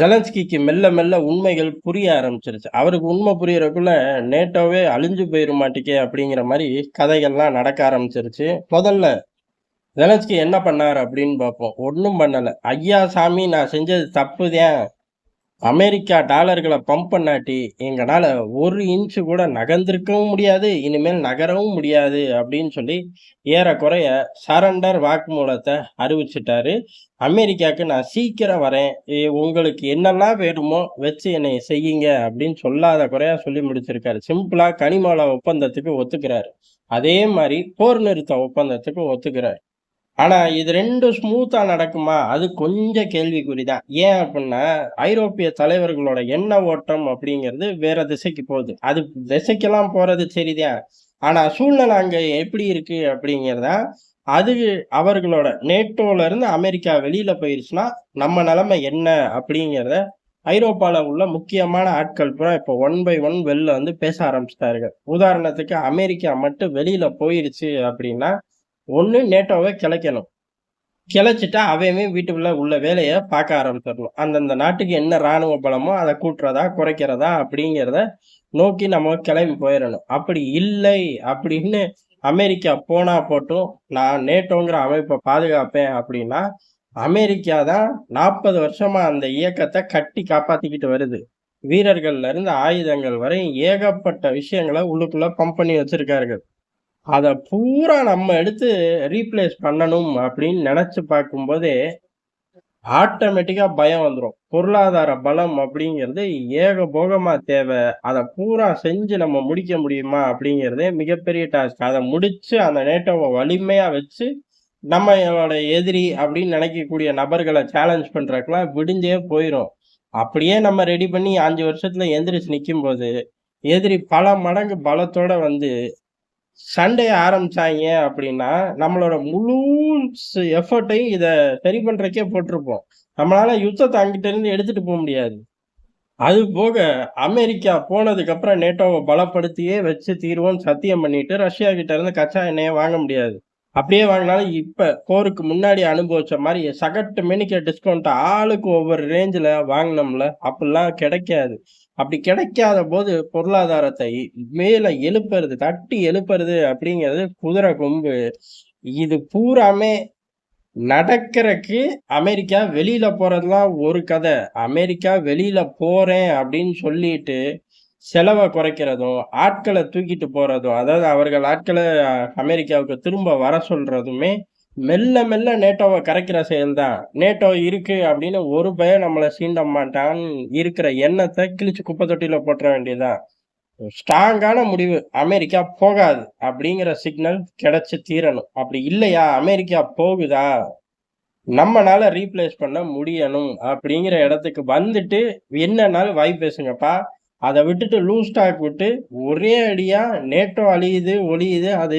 ஜெலன்ஸ்கிக்கு மெல்ல மெல்ல உண்மைகள் புரிய ஆரம்பிச்சிருச்சு. அவருக்கு உண்மை புரியறதுக்குள்ள நேட்டோவே அழிஞ்சு போயிட மாட்டிக்கே அப்படிங்கிற மாதிரி கதைகள்லாம் நடக்க ஆரம்பிச்சிருச்சு. முதல்ல ஜெலன்ஸ்கி என்ன பண்ணார் அப்படின்னு பார்ப்போம். ஒன்றும் பண்ணலை ஐயா சாமி நான் செஞ்சது தப்பு ஏன் அமெரிக்கா டாலர்களை பம்ப் பண்ணாட்டி எங்களால் ஒரு இன்ச்சு கூட நகர்ந்திருக்கவும் முடியாது. இனிமேல் நகரவும் முடியாது அப்படின்னு சொல்லி ஏறக்குறைய சரண்டர் வாக்குமூலத்தை அறிவிச்சிட்டாரு அமெரிக்காவுக்கு நான் சீக்கிரம் வரேன். உங்களுக்கு என்னெல்லாம் வேணுமோ வச்சு என்னை செய்யுங்க அப்படின்னு சொல்லாத குறையா சொல்லி முடிச்சிருக்காரு. சிம்பிளாக கனிமால ஒப்பந்தத்துக்கு ஒத்துக்கிறாரு. அதே மாதிரி போர் நிறுத்த ஒப்பந்தத்துக்கு ஒத்துக்கிறாரு. ஆனா இது ரெண்டும் ஸ்மூத்தா நடக்குமா? அது கொஞ்சம் கேள்விக்குறி தான். ஏன் அப்படின்னா ஐரோப்பிய தலைவர்களோட எண்ண ஓட்டம் அப்படிங்கிறது வேற திசைக்கு போகுது. அது திசைக்கெல்லாம் போறது சரிதான். ஆனா சூழ்நிலை அங்க எப்படி இருக்கு அப்படிங்கிறதா அது அவர்களோட நேட்டோல இருந்து அமெரிக்கா வெளியில போயிருச்சுன்னா, நம்ம நிலைமை என்ன அப்படிங்கிறத ஐரோப்பால உள்ள முக்கியமான ஆட்கள் பூரா இப்போ ஒன் பை ஒன் வெளில வந்து பேச ஆரம்பிச்சிட்டார்கள் உதாரணத்துக்கு அமெரிக்கா மட்டும் வெளியில போயிருச்சு அப்படின்னா, ஒன்று நேட்டோவை கிளைக்கணும். கிளைச்சிட்டா அவையுமே வீட்டுக்குள்ள உள்ள வேலையை பார்க்க ஆரம்பிச்சிடணும் அந்தந்த நாட்டுக்கு என்ன ராணுவ பலமோ அதை கூட்டுறதா, குறைக்கிறதா அப்படிங்கிறத நோக்கி நம்ம கிளம்பி போயிடணும் அப்படி இல்லை அப்படின்னு அமெரிக்கா போனா போட்டும், நான் நேட்டோங்கிற அமைப்பை பாதுகாப்பேன் அப்படின்னா, அமெரிக்கா தான் 40 வருஷமா அந்த இயக்கத்தை கட்டி காப்பாத்திக்கிட்டு வருது. வீரர்கள்ல இருந்து ஆயுதங்கள் வரை ஏகப்பட்ட விஷயங்களை உள்ளுக்குள்ள பம்ப் பண்ணி வச்சிருக்கார்கள். அதை பூரா நம்ம எடுத்து ரீப்ளேஸ் பண்ணணும் அப்படின்னு நினச்சி பார்க்கும்போதே, ஆட்டோமேட்டிக்காக பயம் வந்துடும் பொருளாதார பலம் அப்படிங்கிறது ஏகபோகமாக தேவை அதை பூரா செஞ்சு நம்ம முடிக்க முடியுமா? அப்படிங்கிறதே மிகப்பெரிய டாஸ்க். அதை முடித்து அந்த நேட்டோவை வலிமையாக வச்சு, நம்மளோட எதிரி அப்படின்னு நினைக்கக்கூடிய நபர்களை சேலஞ்ச் பண்ணுறக்கெல்லாம் விடிஞ்சே போயிடும் அப்படியே நம்ம ரெடி பண்ணி அஞ்சு வருஷத்தில் எந்திரிச்சு நிக்கும்போது, எதிரி பல மடங்கு பலத்தோட வந்து சண்டையை ஆரம்பிச்சாங்க அப்படின்னா, நம்மளோட முழு எஃபர்ட்டையும் எஃபோர்ட்டையும் சரி பண்றதுக்கே போட்டிருப்போம். நம்மளால யுத்தத்தை அங்கிட்ட இருந்து எடுத்துட்டு போக முடியாது. அது போக அமெரிக்கா போனதுக்கு அப்புறம் பலப்படுத்தியே வச்சு தீருவோம்னு சத்தியம் பண்ணிட்டு, ரஷ்யா கிட்ட இருந்து கச்சா எண்ணெயை வாங்க முடியாது. அப்படியே வாங்கினாலும் இப்ப போருக்கு முன்னாடி அனுபவிச்ச மாதிரி சகட்டு மெனிக்க டிஸ்கவுண்ட் ஆளுக்கு ஒவ்வொரு ரேஞ்சில் வாங்கினோம்ல அப்படிலாம் கிடைக்காது. அப்படி கிடைக்காத போது பொருளாதாரத்தை மேல எழுப்புறது, தட்டி எழுப்புறது அப்படிங்கிறது குதிரை கொம்பு. இது பூராமே நடக்கிறக்கு அமெரிக்கா வெளியில போறதுலாம் ஒரு கதை அமெரிக்கா வெளியில போறேன் அப்படின்னு சொல்லிட்டு, செலவை குறைக்கிறதும், ஆட்களை தூக்கிட்டு போறதும், அதாவது அவர்கள் ஆட்களை அமெரிக்காவுக்கு திரும்ப வர சொல்றதுமே, மெல்ல மெல்ல நேட்டோவை கரைக்கிற செயல் தான். நேட்டோ இருக்கு அப்படின்னு ஒரு பய நம்மளை சீண்ட மாட்டான்னு இருக்கிற எண்ணத்தை கிழிச்சு குப்பை தொட்டியில போட்டுற வேண்டியதுதான் ஸ்ட்ராங்கான முடிவு. அமெரிக்கா போகாது அப்படிங்கிற சிக்னல் கிடைச்சி தீரணும். அப்படி இல்லையா, அமெரிக்கா போகுதா, நம்மனால ரீப்ளேஸ் பண்ண முடியணும் அப்படிங்கிற இடத்துக்கு வந்துட்டு, என்னன்னாலும் வாய் பேசுங்கப்பா. அதை விட்டுட்டு லூஸ் டாக் விட்டு, ஒரே அடியாக நேட்டோ அழியுது, ஒழியுது அது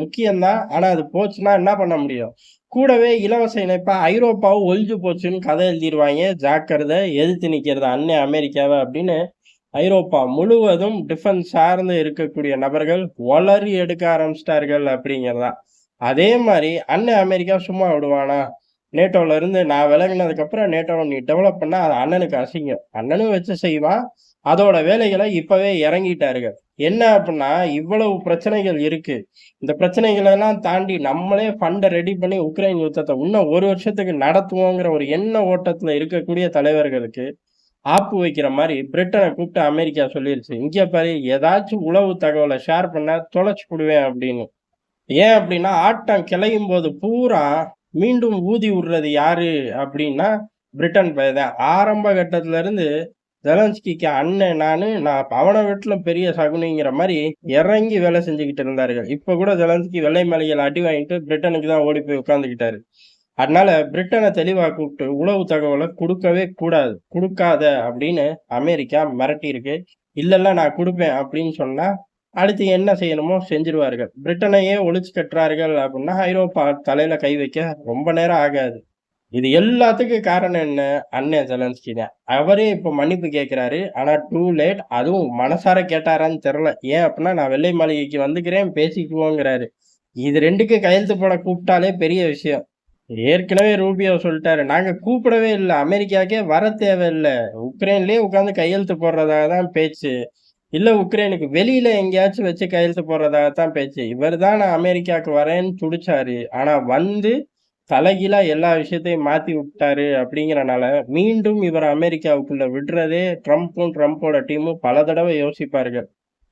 முக்கியம்தான் ஆனால் அது போச்சுன்னா என்ன பண்ண முடியும்? கூடவே இலவச இணைப்பா ஐரோப்பாவும் ஒழிஞ்சு போச்சுன்னு கதை எழுதிடுவாங்க ஜாக்கிரதை எதிர்த்து நிற்கிறது அன்னை அமெரிக்காவை அப்படின்னு ஐரோப்பா முழுவதும் டிஃபென்ஸ் சார்ந்து இருக்கக்கூடிய நபர்கள் வளரி எடுக்க ஆரம்பிச்சிட்டார்கள் அப்படிங்கிறது தான். அதே மாதிரி அண்ணன் அமெரிக்கா சும்மா விடுவானா? நேட்டோல இருந்து நான் விளங்கினதுக்கப்புறம் நேட்டோ நீ டெவலப் பண்ணால் அது அண்ணனுக்கு அசிங்கம். அண்ணனும் வச்சு செய்வான். அதோட வேலைகளை இப்பவே இறங்கிட்டாருங்க என்ன அப்படின்னா இவ்வளவு பிரச்சனைகள் இருக்கு. இந்த பிரச்சனைகளை எல்லாம் தாண்டி நம்மளே ஃபண்டை ரெடி பண்ணி உக்ரைன் யுத்தத்தை இன்னும் ஒரு வருஷத்துக்கு நடத்துவோங்கிற ஒரு எண்ண ஓட்டத்துல இருக்கக்கூடிய தலைவர்களுக்கு, ஆப்பு வைக்கிற மாதிரி பிரிட்டனை கூப்பிட்டு அமெரிக்கா சொல்லிருச்சு. இங்க பாரு ஏதாச்சும் உளவு தகவலை ஷேர் பண்ணா தொலைச்சு விடுவேன் அப்படின்னு. ஏன் அப்படின்னா, ஆட்டம் கிளையும் போது பூரா மீண்டும் ஊதி விடுறது யாரு அப்படின்னா, பிரிட்டன் பயதான் ஆரம்ப கட்டத்துல இருந்து ஜெலன்ஸ்கிக்கு அண்ணன் நானு, நான் பவனை வீட்டில் பெரிய சகுனிங்கிற மாதிரி இறங்கி வேலை செஞ்சுக்கிட்டு இருந்தார்கள். இப்போ கூட ஜெலன்ஸ்கி வெள்ளை மாளிகையில அடி வாங்கிட்டு பிரிட்டனுக்கு தான் ஓடி போய் உட்காந்துக்கிட்டாரு அதனால பிரிட்டனை தெளிவாக கூப்பிட்டு உளவு தகவலை கொடுக்கவே கூடாது. கொடுக்காத அப்படின்னு அமெரிக்கா மிரட்டியிருக்கு. இருக்கு இல்ல நான் கொடுப்பேன் அப்படின்னு சொன்னா, அடுத்து என்ன செய்யணுமோ செஞ்சுருவார்கள். பிரிட்டனையே ஒழிச்சு கட்டுறார்கள் அப்படின்னா, ஐரோப்பா தலையில கை வைக்க ரொம்ப நேரம் ஆகாது. இது எல்லாத்துக்கும் காரணம் என்ன? அண்ணன் ஜெலன்ஸ்கி தான். அவரே இப்போ மன்னிப்பு கேட்குறாரு ஆனால் டூ லேட். அதுவும் மனசார கேட்டாரான்னு தெரில ஏன் அப்படின்னா, நான் வெள்ளை மாளிகைக்கு வந்துக்கிறேன் பேசிக்குவோங்கிறாரு. இது ரெண்டுக்கும் கையெழுத்து போட கூப்பிட்டாலே பெரிய விஷயம். ஏற்கனவே ரூபியோ சொல்லிட்டாரு. நாங்கள் கூப்பிடவே இல்லை அமெரிக்காக்கே வர தேவையில்ல. உக்ரைன்லேயே உட்காந்து கையெழுத்து போடுறதாக தான் பேச்சு. இல்லை உக்ரைனுக்கு வெளியில் எங்கேயாச்சும் வச்சு கையெழுத்து போடுறதாக தான் பேச்சு. இவர் தான் நான் அமெரிக்காவுக்கு வரேன்னு துடிச்சாரு. ஆனால் வந்து தலைகீழா எல்லா விஷயத்தையும் மாத்தி விட்டாரு அப்படிங்கிறனால, மீண்டும் இவர் அமெரிக்காவுக்குள்ள விடுறதே ட்ரம்ப்பும், ட்ரம்ப்போட டீமும் பல தடவை யோசிப்பார்கள்.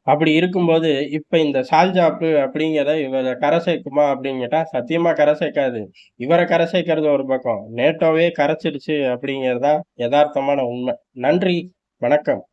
அப்படி இருக்கும்போது, இப்ப இந்த சால்ஜாப்பு அப்படிங்கிறத இவர கரை சேர்க்குமா அப்படின்னு கேட்டா, சத்தியமா கரை சேர்க்காது. இவரை கரை சேர்க்கறது ஒரு பக்கம். நேட்டோவே கரைச்சிடுச்சு அப்படிங்கிறது தான் எதார்த்தமான உண்மை. நன்றி, வணக்கம்.